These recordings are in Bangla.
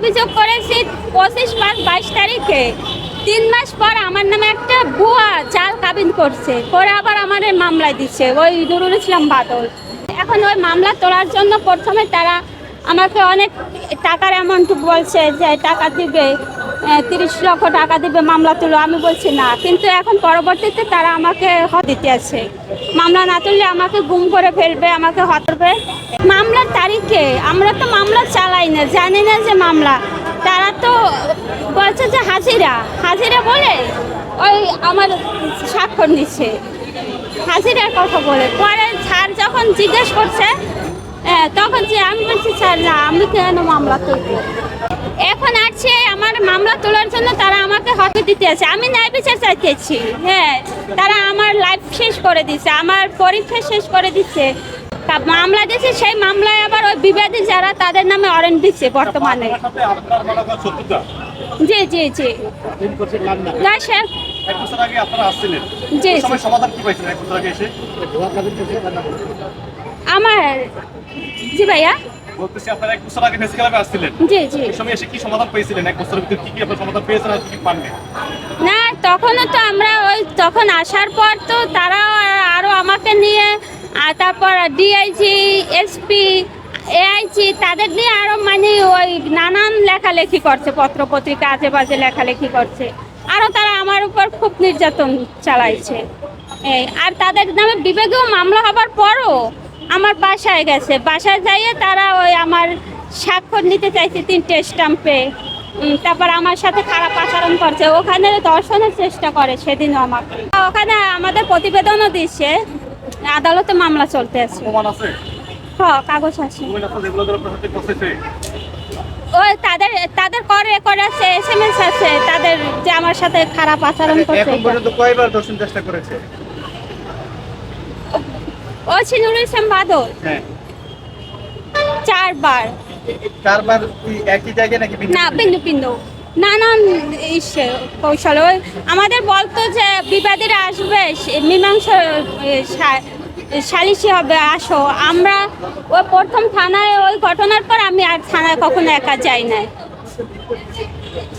অভিযোগ করেছি পঁচিশ পাঁচ বাইশ তারিখে। তিন মাস পর আমার নামে একটা ভুয়া জাল কাবিন করছে। পরে আবার আমার মামলায় দিচ্ছে। ওই নুরুল ইসলাম বাদল। এখন ওই মামলা তোলার জন্য প্রথমে তারা আমাকে অনেক টাকার অ্যামাউন্ট বলছে যে টাকা দিবে। তিরিশ লক্ষ টাকা দিবে মামলা তুলো। আমি বলছি না। কিন্তু এখন পরবর্তীতে তারা আমাকে দিতে আছে। মামলা না তুললে আমাকে গুম করে ফেলবে, আমাকে হতবে মামলার তারিখে আমরা তো মামলা চালাই না, জানি না যে মামলা। তারা তো বলছে যে হাজিরা। হাজিরা বলে ওই আমার স্বাক্ষর নিচ্ছে। হাজিরার কথা বলে। পরে স্যার যখন জিজ্ঞেস করছে তখন যে আমি বলছি, স্যার, না, আমি কেন মামলা তুলবো? এখন আসছে আমার মামলা তোলার জন্য তারা আমাকে হতে দিতে আছে। আমি ন্যায় বিচার চাইতেছি। হ্যাঁ তারা আমার লাইফ শেষ করে দিচ্ছে আমার পরীক্ষা শেষ করে দিচ্ছে মামলা দিচ্ছে সেই মামলায় আবার ওই বিবাদী যারা তাদের নামে অরেন্ট দিচ্ছে বর্তমানে। মনে জি জি জি। না স্যার জি, আমার জি ভাইয়া। বলতেছি আপনারা এক বছর আগে আসছিলেন। জি জি। ওই সময় এসে কি সমাধান পেয়েছিলেন? এক বছরের ভিতরে কি কি আপনার সমাধান পেয়েছেন আর কি পাননি? না তখনও তো আমরা ওই তখন আসার পর তো তারা আরও আমাকে নিয়ে আর তারপর ডিআইজি এসপি এআইজি তাদের নিয়ে আরও মানে ওই নানান লেখালেখি করছে পত্র পত্রিকা আজে বাজে লেখালেখি করছে। আরও তারা আমার উপর খুব নির্যাতন চালাইছে। এই আর তাদের নামে বিবেকেও মামলা হবার পরও আমার বাসায় গেছে। বাসায় যাইয়ে তারা ওই আমার স্বাক্ষর নিতে চাইছে তিনটে স্টাম্পে। তারপর আমার সাথে খারাপ আচরণ করছে। ওখানে দর্শনের চেষ্টা করে সেদিনও আমাকে। ওখানে আমাদের প্রতিবেদনও দিচ্ছে আদালতে মামলা চলতে আছে। কাগজ আছে। ওই তাদের তাদের কর রেকর্ড আছে এস এম এস আছে তাদের যে আমার সাথে খারাপ আচরণ করছে। এখন পর্যন্ত কয়বার দর্শন চেষ্টা করেছে? ও ছিল ইসলাম বাদল হ্যাঁ। চারবার। চারবার একই জায়গায় নাকি না? বিন্দু বিন্দু নানান ইসে কৌশল। ওই আমাদের বলতো যে বিবাদীরা আসবে মীমাংস সালিশি হবে আসো। আমরা ওই প্রথম থানায় ওই ঘটনার পর আমি আর থানায় কখনো একা যাই নাই।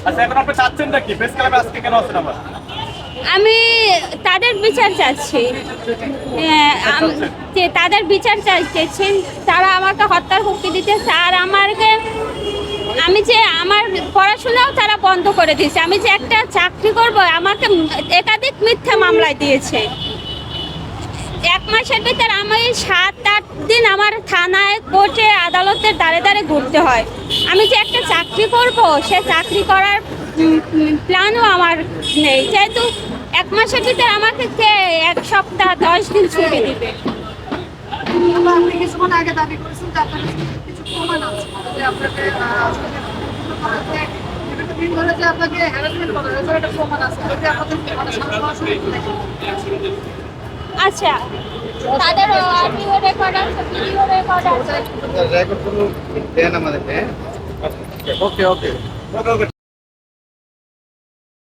আচ্ছা এখন আপনি চাচ্ছেন নাকি ফেস ক্লাবে আজকে কেন আছেন আবার? আমি তাদের বিচার চাচ্ছি। হ্যাঁ, যে তাদের বিচার চাইতেছি তারা আমাকে হত্যার হুমকি দিতেছে আর আমাকে আমি যে আমার পড়াশোনাও তারা বন্ধ করে দিয়েছে। আমি যে একটা চাকরি করব আমাকে একাধিক মিথ্যা মামলায় দিয়েছে। এক মাসের ভিতরে আমি সাত আট দিন আমার থানায় কোর্টে আদালতের দ্বারে দ্বারে ঘুরতে হয়। আমি যে একটা চাকরি করব সে চাকরি করার প্ল্যানও আমার নেই। যেহেতু এক মাসের ভিতর আমাকে কে এক সপ্তাহ দশ দিন ছুটি দিবে? আমরা আপনি কিছুক্ষণ আগে দাবি করেছেন যে আপনার কিছু প্রমাণ আছে। যে আপনাকে হ্যারাসমেন্ট করা হয়েছে এটা প্রমাণ আছে। যদি আপনাদের। আচ্ছা তাদের অডিও রেকর্ড আছে ভিডিও রেকর্ড আছে। রেকর্ডগুলো দেন আমাদেরকে হ্যাঁ? ওকে ওকে ওকে ওকে